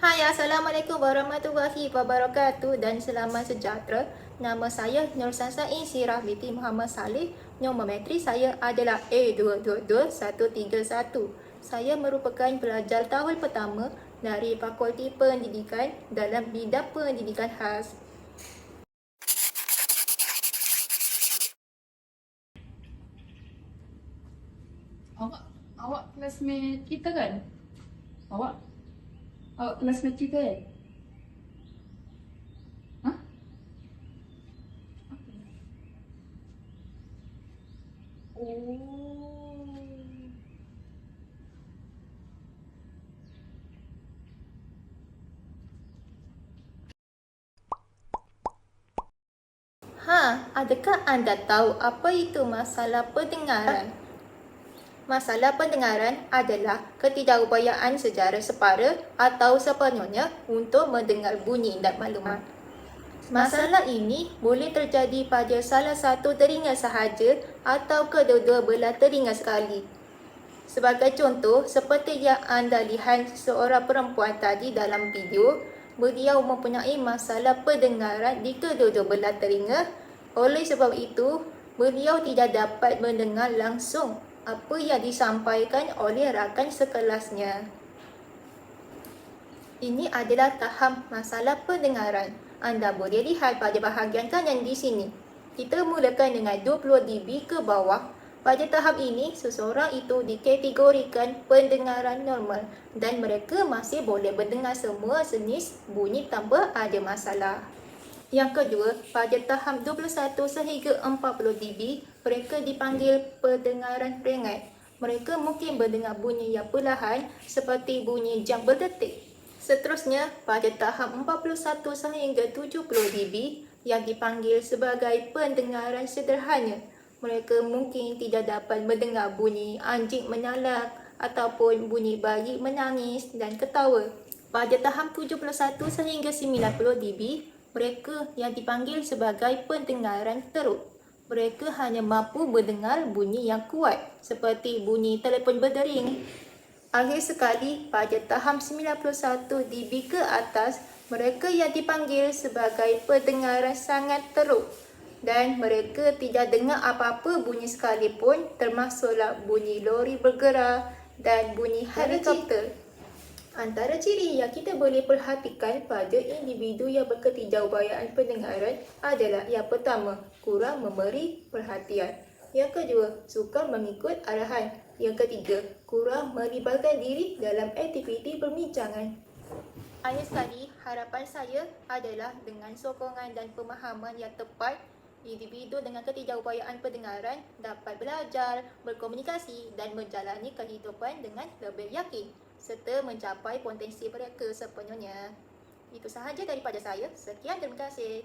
Hai, Assalamualaikum warahmatullahi wabarakatuh dan selamat sejahtera. Nama saya Nur Sansain Sirah binti Muhammad Saleh. Nombor metrik saya adalah A222131. Saya merupakan pelajar tahun pertama dari Fakulti Pendidikan dalam bidang pendidikan khas. Awak awak classmate kita kan? Awak awak classmate kita kan? Hah? Oh. Ha, adakah anda tahu apa itu masalah pendengaran? Masalah pendengaran adalah ketidakupayaan secara separa atau sepenuhnya untuk mendengar bunyi dan maklumat. Masalah ini boleh terjadi pada salah satu telinga sahaja atau kedua-dua belah telinga sekali. Sebagai contoh, seperti yang anda lihat seorang perempuan tadi dalam video, beliau mempunyai masalah pendengaran di kedua-dua belah telinga. Oleh sebab itu, beliau tidak dapat mendengar langsung apa yang disampaikan oleh rakan sekelasnya. Ini adalah tahap masalah pendengaran. Anda boleh lihat pada bahagian kanan di sini. Kita mulakan dengan 20 dB ke bawah. Pada tahap ini, seseorang itu dikategorikan pendengaran normal dan mereka masih boleh mendengar semua jenis bunyi tanpa ada masalah. Yang kedua, pada tahap 21 sehingga 40 dB, mereka dipanggil pendengaran peringat. Mereka mungkin mendengar bunyi yang perlahan seperti bunyi jam berdetik. Seterusnya, pada tahap 41 sehingga 70 dB yang dipanggil sebagai pendengaran sederhana. Mereka mungkin tidak dapat mendengar bunyi anjing menyalak ataupun bunyi bayi menangis dan ketawa. Pada tahap 71 sehingga 90 dB, mereka yang dipanggil sebagai pendengaran teruk. Mereka hanya mampu mendengar bunyi yang kuat seperti bunyi telefon berdering. Akhir sekali, pada tahap 91 dB ke atas, mereka yang dipanggil sebagai pendengaran sangat teruk dan mereka tidak dengar apa-apa bunyi sekalipun termasuklah bunyi lori bergerak dan bunyi helikopter. Antara ciri yang kita boleh perhatikan pada individu yang berketidakupayaan pendengaran adalah yang pertama, kurang memberi perhatian. Yang kedua, suka mengikut arahan. Yang ketiga, kurang melibatkan diri dalam aktiviti perbincangan. Akhir sekali, harapan saya adalah dengan sokongan dan pemahaman yang tepat, individu dengan ketidakupayaan pendengaran dapat belajar, berkomunikasi dan menjalani kehidupan dengan lebih yakin serta mencapai potensi mereka sepenuhnya. Itu sahaja daripada saya. Sekian terima kasih.